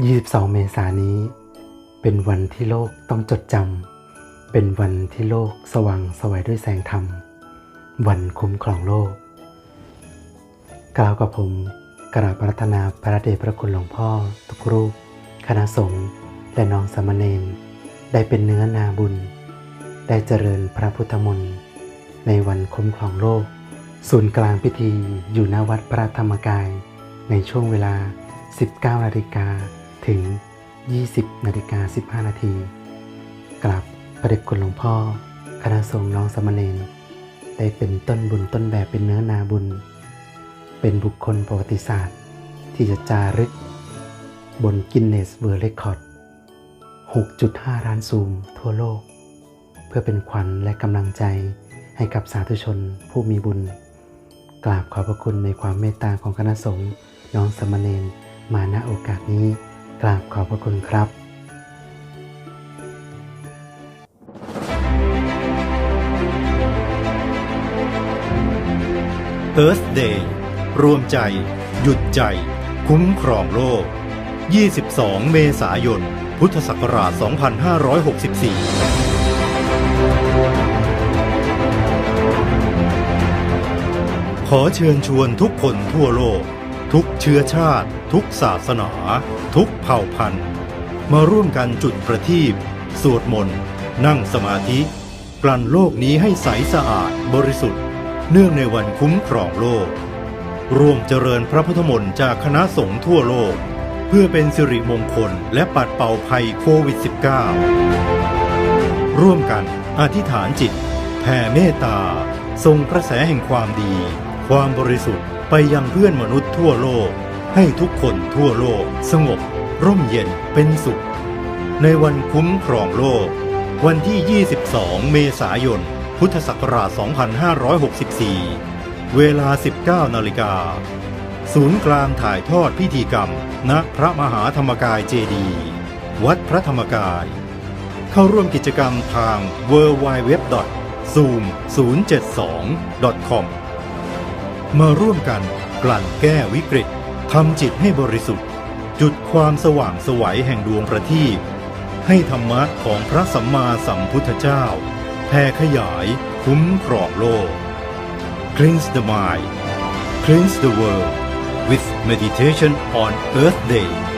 22 เมษายนนี้ เป็นวันที่โลกต้องจดจำ เป็นวันที่โลกสว่างสวัยด้วยแสงธรรม วันคุ้มครองโลก กล่าวกับผมกราบรัตนาพระเดชพระคุณหลวงพ่อ ทุกรูป คณะสงฆ์และน้องสามเณรได้เป็นเนื้อนาบุญ ได้เจริญพระพุทธมนต์ในวันคุ้มครองโลก ศูนย์กลางพิธีอยู่ณวัดพระธรรมกาย ในช่วงเวลา 19นาฬิกา ถึง 20นาฬิกา15 นาทีกราบพระเดชคุณหลวงพ่อ คณะสงฆ์น้องสามเณรได้เป็นต้นบุญต้นแบบเป็นเนื้อนาบุญ เป็นบุคคลประวัติศาสตร์ ที่จะจารึก บนกินเนสเวิร์เรคคอร์ด 6.5 ล้านซูมทั่วโลก เพื่อเป็นขวัญและกำลังใจให้กับสาธุชนผู้มีบุญ กราบขอบพระคุณในความเมตตาของคณะสงฆ์น้องสามเณรมาณโอกาสนี้ กราบขอบพระคุณครับ Earth Day รวมใจ หยุดใจ คุ้มครองโลก 22 เมษายน พุทธศักราช 2564ขอเชิญชวนทุกคนทั่วโลก ทุกเชื้อชาติ ทุกศาสนา ทุกเผ่าพันธุ์ มาร่วมกันจุดประทีปสวดมนต์ นั่งสมาธิ กลั่นโลกนี้ให้ใสสะอาดบริสุทธิ์ เนื่องในวันคุ้มครองโลก ร่วมเจริญพระพุทธมนต์จากคณะสงฆ์ทั่วโลก เพื่อเป็นสิริมงคลและปัดเป่าภัยโควิด -19 ร่วมกันอธิษฐานจิตแผ่เมตตาทรงกระแสแห่งความดี ความบริสุทธิ์ ไปยังเพื่อนมนุษย์ทั่วโลก ให้ทุกคนทั่วโลก สงบ ร่มเย็นเป็นสุข ในวันคุ้มครองโลก วันที่ 22 เมษายน พุทธศักราช 2564 เวลา 19 นาฬิกา ศูนย์กลางถ่ายทอดพิธีกรรม ณ พระมหาธรรมกายเจดี วัดพระธรรมกาย เข้าร่วมกิจกรรมทาง w w w z o o m 0 7 2 com มาร่วมกันกลั่นแก้วิกฤตทำจิตให้บริสุทธิ์ จุดความสว่างสวัยแห่งดวงประทีปให้ธรรมะของพระสัมมาสัมพุทธเจ้าแผ่ขยายคุ้มครองโลก Cleanse the mind Cleanse the world with meditation on Earth Day